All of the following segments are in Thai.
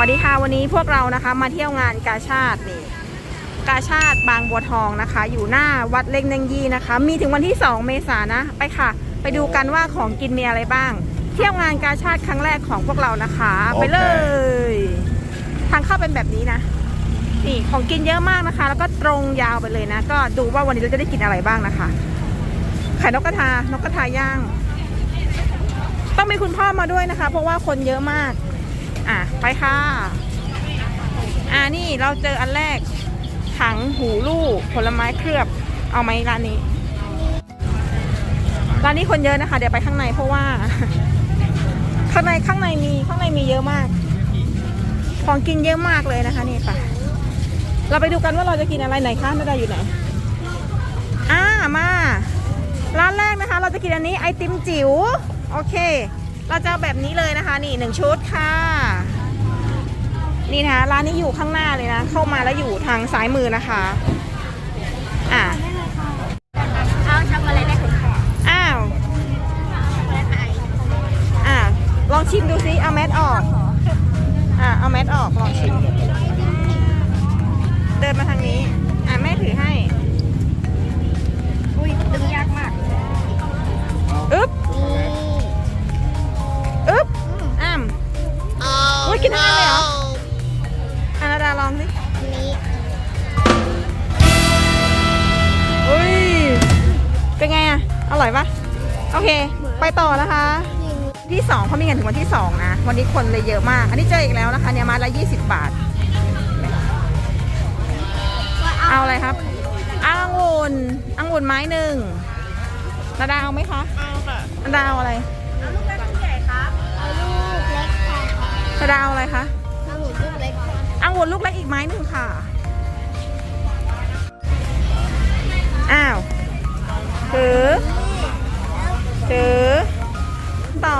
วัสดีค่ะวันนี้พวกเรานะคะมาเที่ยวงานกาชาตินี่กาชาติบางบัวทองนะคะ อยู่หน้าวัดเล่งเนงยีนะคะ มีถึงวันที่ 2 เมษายนนะไปค่ะ ไปดูกันว่าของกินมีอะไรบ้าง เที่ยวงานกาชาติครั้งแรกของพวกเรานะคะ ไปเลย ทางเข้าเป็นแบบนี้นะนี่ของกินเยอะมากนะคะ แล้วก็ตรงยาวไปเลยนะ ก็ดูว่าวันนี้เราจะได้กินอะไรบ้างนะคะไข่นกกระทานกกระทาย่าง ต้องมีคุณพ่อมาด้วยนะคะ เพราะว่าคนเยอะมาก อะ ไปค่ะ อ่านี่เราเจออันแรก ถังหูลูกผลไม้เคลือบ เอาไหมร้านนี้ ร้านนี้คนเยอะนะคะ เดี๋ยวไปข้างในเพราะว่า ข้างในข้างในมีข้างในมีเยอะมาก ของกินเยอะมากเลยนะคะ นี่ไปเราไปดูกันว่าเราจะกินอะไรไหนคะนาดาอยู่ไหน อ่ามา ร้านแรกนะคะ เราจะกินอันนี้ไอติมจิ๋ว โอเค เราจะเอาแบบนี้เลยนะคะ นี่หนึ่งชุดค่ะ นี่นะคะร้านนี้อยู่ข้างหน้าเลยนะ เข้ามาแล้วอยู่ทางซ้ายมือนะคะ อ่าเอาช็อกโกแลตได้คุณค่ะอ้าวช็อกโกแลตไออ่าลองชิมดูซิเอาแมสออกอ่าเอาแมสออกลองชิม เดินมาทางนี้ อ่าแม่ถือให้ อะอร่อยปะโอเค ไปต่อนะคะ ที่สองเขามีกันถึงวันที่สองนะ วันนี้คนเลยเยอะมาก อันนี้เจออีกแล้วนะคะเนี่ยไมาละยี่สิบบาท เอาอะไรครับองุ่นองุ่นไม้หนึ่งนาดาเอาไหมคะเอาค่ะนาดาเอาอะไรเอาลูกเล็กลูกใหญ่ครับเอาลูกเล็กค่ะนาดาเอาอะไรคะเอาหมูลูกเล็กค่ะองุ่นลูกเล็กอีกไม้หนึ่งค่ะอ้าวถือ ถือต่อ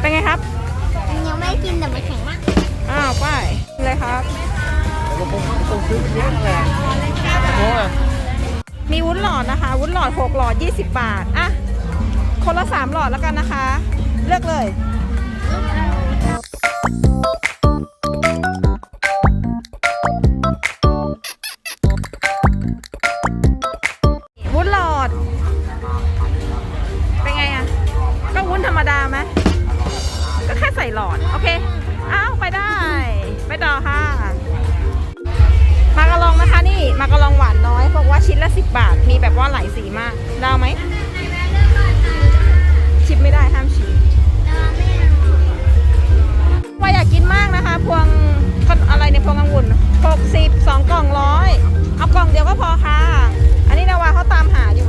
เป็นไงครับ ยังไม่กินแต่มันแข็งมากอ้าวไปเลยครับมีวุ้นหลอดนะคะ วุ้นหลอด6หลอด 20 บาท อะ คนละ 3 หลอดแล้วกันนะคะ เลือกเลย นธรรมดาไหมก็แค่ใส่หลอด โอเค อ้าวไปได้ ไปต่อค่ะ มากระลองนะคะนี่ มากระลองหวานน้อยเพราะว่าชิ้นละ10บบาท มีแบบว่าหลายสีมากดาวไหม ชิมไม่ได้ห้ามชิมว่าอยากกินมากนะคะ พวงอะไรในยพวงองุ่น60 2กล่องร้อยเอากล่องเดียวก็พอค่ะ อันนี้นาวาเขาตามหาอยู่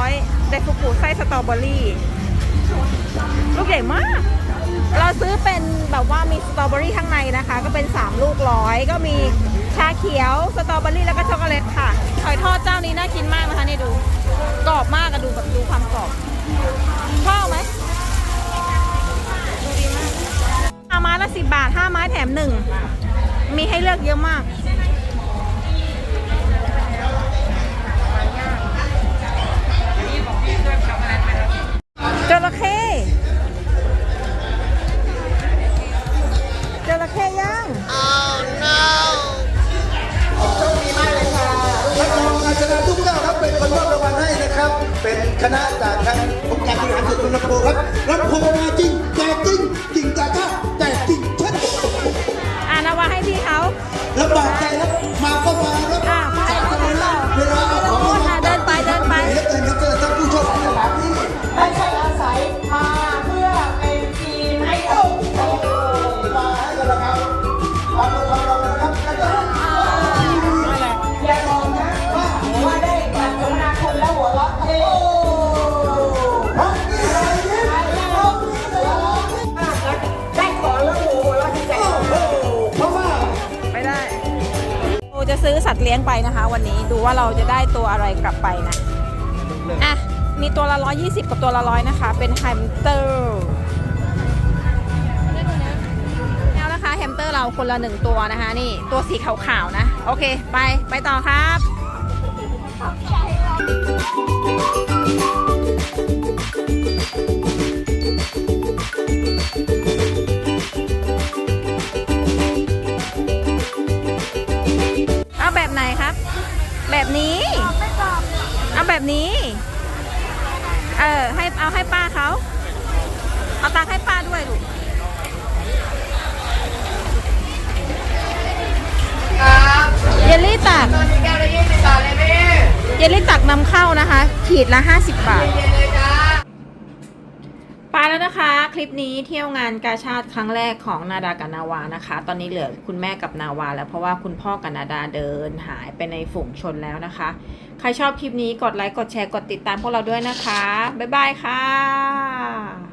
จ็ดลูกร้อยไดฟูกุไส้สตรอเบอรี่ ลูกใหญ่มาก เราซื้อเป็นแบบว่ามีสตรอเบอรี่ข้างในนะคะ ก็เป็น 3 ลูกร้อยก็มีชาเขียวสตรอเบอรี่แล้วก็ช็อกโกแลตค่ะหอยทอดเจ้านี้น่ากินมากนะคะนี่ดูกรอบมากอะดูแบบดูความกรอบชอบไหมดูดีมากเอาไม้ละสิบบาทห้าไม้แถมหนึ่งมีให้เลือกเยอะมาก เป็นคณะจากทางองค์การบริหารส่วนตำบลลำโพงครับลำโพงมา จะซื้อสัตว์เลี้ยงไปนะคะ วันนี้ดูว่าเราจะได้ตัวอะไรกลับไปนะอะมีตัวละ120กับตัวละร้อยนะคะ เป็นแฮมสเตอร์แล้วนะคะแฮมสเตอร์เราคนละหนึ่งตัวนะคะ นี่ตัวสีขาวๆนะ โอเค ไปไปต่อครับ แบบนี้ เออ ให้เอาให้ป้าเขา เอาตังค์ให้ป้าด้วยลูกเยลลี่ตักเยลลี่ตักนำเข้านะคะ ขีดละ 50 บาท ไปแล้วนะคะ คลิปนี้เที่ยวงานกาชาติครั้งแรกของนาดากับนาวานะคะ ตอนนี้เหลือคุณแม่กับนาวา แล้วเพราะว่าคุณพ่อกับนาดาเดินหายไปในฝูงชนแล้วนะคะ ใครชอบคลิปนี้กดไลค์กดแชร์กดติดตามพวกเราด้วยนะคะ บ๊ายบายค่ะ